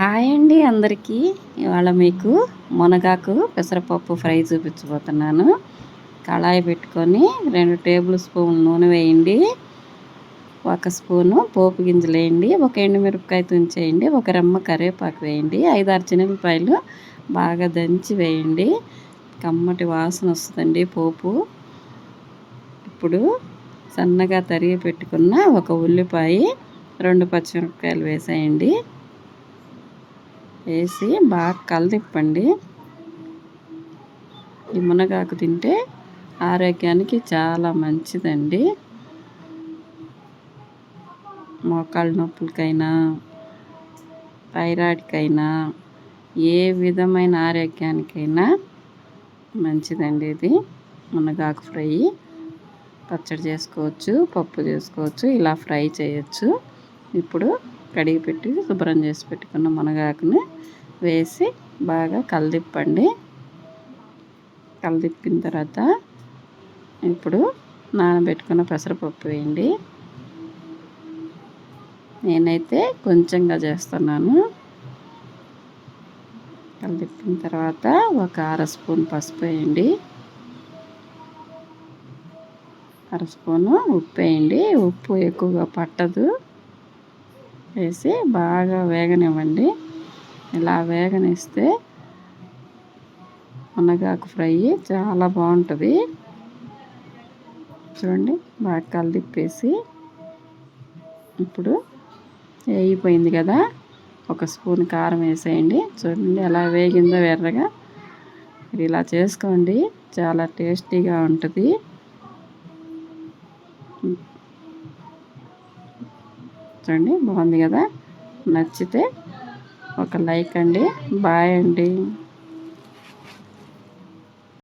Hi అండి అందరికీ. ఇవాళ మీకు మునగాకు పెసరపప్పు ఫ్రై చూపించబోతున్నాను. కళాయి పెట్టుకొని రెండు టేబుల్ స్పూన్ నూనె వేయండి. ఒక స్పూను పోపు గింజలు వేయండి. ఒక ఎండుమిరపకాయ తుంచేయండి ఒక రెమ్మ కరివేపాకు వేయండి. ఐదు ఆరు చిన్నపాయలు బాగా దంచి వేయండి. కమ్మటి వాసన వస్తుందండి పోపు. ఇప్పుడు సన్నగా తరిగి పెట్టుకున్న ఒక ఉల్లిపాయ రెండు పచ్చిమిరపకాయలు వేసేయండి. వేసి బాగా కలదిప్పండి. ఈ మునగాకు తింటే ఆరోగ్యానికి చాలా మంచిదండి. మోకాళ్ళ నొప్పులకైనా థైరాయిడ్కైనా ఏ విధమైన ఆరోగ్యానికైనా మంచిదండి ఇది. మునగాకు ఫ్రై పచ్చడి చేసుకోవచ్చు పప్పు చేసుకోవచ్చు ఇలా ఫ్రై చేయొచ్చు. ఇప్పుడు కడిగి పెట్టి శుభ్రం చేసి పెట్టుకున్న మునగాకుని వేసి బాగా కలదిప్పండి. కలదిప్పిన తర్వాత ఇప్పుడు నానబెట్టుకున్న పెసరపప్పు వేయండి. నేనైతే కొంచెంగా చేస్తున్నాను. కలదిప్పిన తర్వాత ఒక అర స్పూన్ పసుపు వేయండి. అర స్పూను ఉప్పు వేయండి. ఉప్పు ఎక్కువగా పట్టదు. వేసి బాగా వేగనివ్వండి. ఇలా వేగనిస్తే మునగాకు ఫ్రై చాలా బాగుంటుంది. చూడండి బాగా కలిదిప్పేసి ఇప్పుడు వేగిపోయింది కదా. ఒక స్పూన్ కారం వేసేయండి. చూడండి ఎలా వేగిందో ఎర్రగా. ఇలా చేసుకోండి. చాలా టేస్టీగా ఉంటుంది. చూడండి బాగుంది కదా? నచ్చితే ఒక లైక్ అండి బాయ్ అండి.